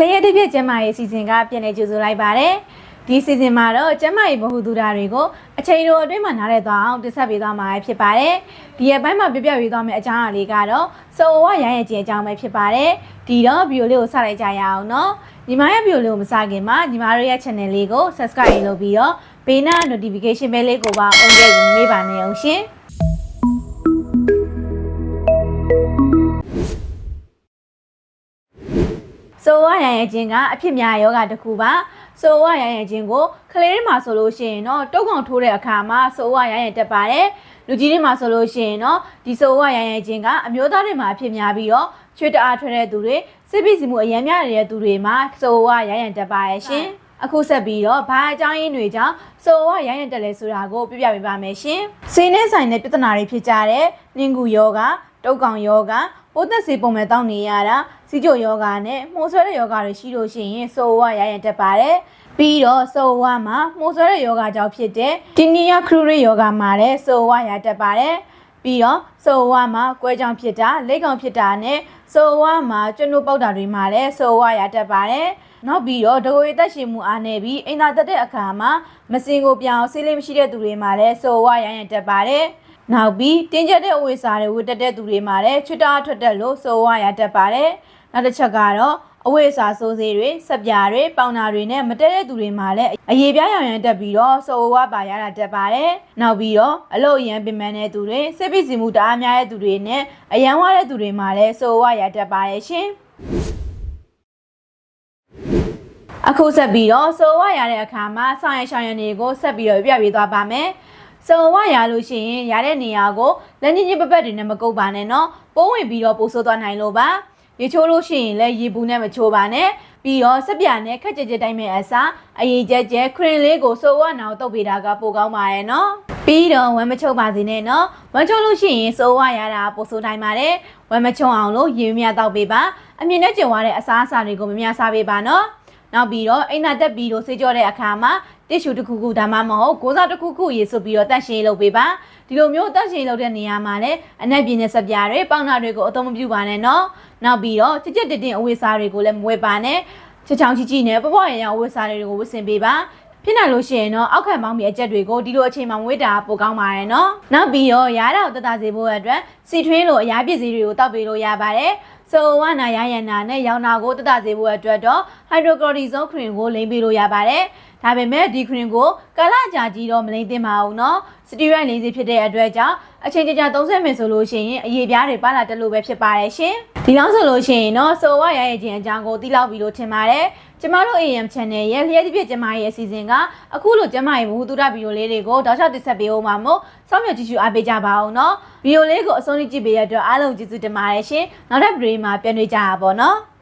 လျက်တစ်ပြည့်ကျမရဲ့စီစဉ်ကပြန်နေကြိုဆိုလိုက်ပါတယ်ဒီစီစဉ်မှာတော့ကျမရဲ့ဘ ഹു တုဒတွေကိုအချိန်တိုအတွင်းမှာနားလည်သွားအောင်တင်ဆက်ပေးသွားမှာဖြစ်ပါတယ်ဒီရဲ့ဘိုင်းမှာပြပြပေးသွားမယ့်အကြောင်းအရာလေးကတော့စောဝရရရဲ့ကျင်အကြောင်းပဲဖြစ်ပါတယ်ဒီတော့ဗီဒီယိုလေးကိုစလိုက်ကြရအောင်နော်ညီမရဲ့ဗီဒီယိုလေးကိုမစခင်မှာညီမတို့ရဲ့ channel လေးကို subscribe လုပ်ပြီးတော့ဘေးနား notification bell လေးကိုပါ on ခဲ့ပြီးမေးပါနေအောင်ရှင် ရရရင်ချင်းကအဖြစ်များယောဂတစ်ခုပါဆိုဝါရရရင်ချင်းကိုကလေးတွေမှာဆိုလို့ရှိရင်တော့တုတ်ကောင်ထိုးတဲ့အခါမှာဆိုဝါရရရင်တက်ပါတယ်လူကြီးတွေမှာဆိုလို့ရှိရင်တော့ဒီဆိုဝါရရရင်ချင်းကအမျိုးသားတွေမှာအဖြစ်များပြီးတော့ချွေတအားထွက်တဲ့သူတွေစစ်ပိစီမှုအရန်များနေတဲ့သူတွေမှာဆိုဝါရရရင်တက်ပါရဲ့ရှင် အခုဆက်ပြီးတော့ဘာအကြောင်းရင်းတွေကြောင့်ဆိုဝါရရင်တက်လဲဆိုတာကိုပြပြပေးပါမယ်ရှင်။စိနဲ့ဆိုင်တဲ့ပြဿနာတွေဖြစ်ကြတဲ့နင်ကူယောဂတုတ်ကောင်ယောဂပိုးသက်စေပုံမဲ့တောင်းနေရတာစီချိုယောဂနဲ့မှုဆွဲတဲ့ယောဂတွေရှိလို့ရှိရင်ဆိုဝါရရင်တက်ပါတယ်။ပြီးတော့ဆိုဝါမှာမှုဆွဲတဲ့ယောဂကြောင့်ဖြစ်တဲ့တင်နီယာခရူရီယောဂမှာလည်းဆိုဝါရတက်ပါတယ်။ ပြီးတော့ဆိုဝါမှာကွဲကြောင်ဖြစ်တာလက်ကောင်ဖြစ်တာနဲ့ဆိုဝါမှာကျွတ်နုပေါက်တာတွေမှာလည်းဆိုဝါရတက်ပါတယ်။နောက်ပြီးတော့ဒဂိုရီတက်ရှင်မှုအားနေပြီးအိမ်သာတက်တဲ့အခါမှာမစင်ကိုပြောင်းဆေးလေးမရှိတဲ့သူတွေမှာလည်းဆိုဝါရရင်တက်ပါတယ်။နောက်ပြီးတင်းကျပ်တဲ့အဝိစာတွေဝတ်တက်တဲ့သူတွေမှာလည်းချွတ်တာထွက်တက်လို့ဆိုဝါရတက်ပါတယ်။နောက်တစ်ချက်ကတော့ အဝိစာစိုးစေးတွေဆက်ပြားတွေပေါင်နာတွေနဲ့မတက်တဲ့သူတွေမှာလည်းအရေးပြားရောင်ရမ်းတက်ပြီးတော့ဆိုဝါပါရတာတက်ပါတယ်။နောက်ပြီးတော့အလို့အရန်ပင်ပန်းတဲ့သူတွေစစ်ပစ္စည်းမှုတအားများတဲ့သူတွေနဲ့အရန်ဝါတဲ့သူတွေမှာလည်းဆိုဝါရတက်ပါတယ်ရှင်။အခုဆက်ပြီးတော့ဆိုဝါရတဲ့အခါမှာဆောင်ရရှောင်းရနေကိုဆက်ပြီးတော့ပြပြသွားပါမယ်။ဆိုဝါရလို့ရှိရင်ရတဲ့နေရာကိုလက်ညှိညှိပပတ်တွေနဲ့မကုတ်ပါနဲ့နော်။ပိုးဝင်ပြီးတော့ပိုးဆိုးသွားနိုင်လို့ပါ။ ရေချိုးလို့ရှိရင်လည်းရေဘူးနဲ့မချိုးပါနဲ့။ပြီးတော့စက်ပြာနဲ့ခက်ကြက်ကြက်တိုင်းမဲ့အစားအရေးကြက်ကြက်ခရင်လေးကိုဆိုဝါနာကိုတုပ်ပေးတာကပိုကောင်းပါရဲ့နော်။ပြီးတော့ဝမ်းမချုပ်ပါစေနဲ့နော်။ဝမ်းချုပ်လို့ရှိရင်ဆိုဝါရတာပိုဆိုးတိုင်းပါတယ်။ဝမ်းမချုံအောင်လို့ရေမြတောက်ပေးပါ။အမြင်နဲ့ကျင်သွားတဲ့အစားအစာတွေကိုမများစားပေးပါနော်။ နောက်ပြီးတော့အိမ်နာတက်ပြီးတော့ဆေးကြောတဲ့အခါမှာတစ်ရှူတစ်ခုခုဒါမှမဟုတ်ကိုးစားတစ်ခုခုရေဆိုပြီးတော့တန့်ရှင်းလုပ်ပေးပါဒီလိုမျိုးတန့်ရှင်းလုပ်တဲ့နေရာမှာလည်းအနက်ပြင်းတဲ့စပြားတွေပေါင်နာတွေကိုအသုံးမပြုပါနဲ့နော်နောက်ပြီးတော့ချစ်ချစ်တင်တင်အဝိစားတွေကိုလည်းမဝယ်ပါနဲ့ချစ်ချောင်းချီချီနဲ့ပပရရန်အဝိစားတွေကိုဝတ်ဆင်ပေးပါဖြစ်နိုင်လို့ရှိရင်တော့အောက်ခံမောင်းမီအကျက်တွေကိုဒီလိုအချိန်မှာမွေးတာပိုကောင်းပါတယ်နော်နောက်ပြီးတော့ရားတော်တတစေဖို့အတွက်စီထွင်းလိုအရာပစ္စည်းတွေကိုတောက်ပေးလို့ရပါတယ် ဆိုဝနာရယနာနဲ့ရောင်နာကိုတတစေဖို့အတွက်တော့ hydrocortisone ခရင်ကိုလိမ့်ပေးလို့ရပါတယ်။ဒါပေမဲ့ဒီခရင်ကိုကာလကြာကြီးတော့မလိမ့်သင့်ပါဘူးနော်။စတီရိုက်လိမ့်စေဖြစ်တဲ့အတွက်ကြောင့်အချိန်ကြာကြာသုံးဆမိနစ်ဆိုလို့ရှိရင်အရေပြားတွေပါလာတက်လို့ပဲဖြစ်ပါတယ်ရှင်။ ဒီလောက်ဆိုလို့ရှိရင်တော့ဆိုဝရရဲ့ခြင်းအကြောင်းကိုသိလောက်ပြီးလို့ထင်ပါတယ်ကျမတို့ AM channel ရဲ့လျှက်တစ်ပြည့်ကျမရဲ့အစီအစဉ်ကအခုလိုကျမရဲ့ဘူတူတာဗီဒီယိုလေးတွေကိုတောက်လျှောက်တင်ဆက်ပေးအောင်ပါမို့စောင့်မျှော်ကြည့်ရှုအားပေးကြပါအောင်နော်ဗီဒီယိုလေးကိုအဆုံးထိကြည့်ပေးရတဲ့အတွက်အားလုံးကျေးဇူးတင်ပါတယ်ရှင်နောက်ထပ်ဗီဒီယိုမှာပြန်တွေ့ကြပါပါနော်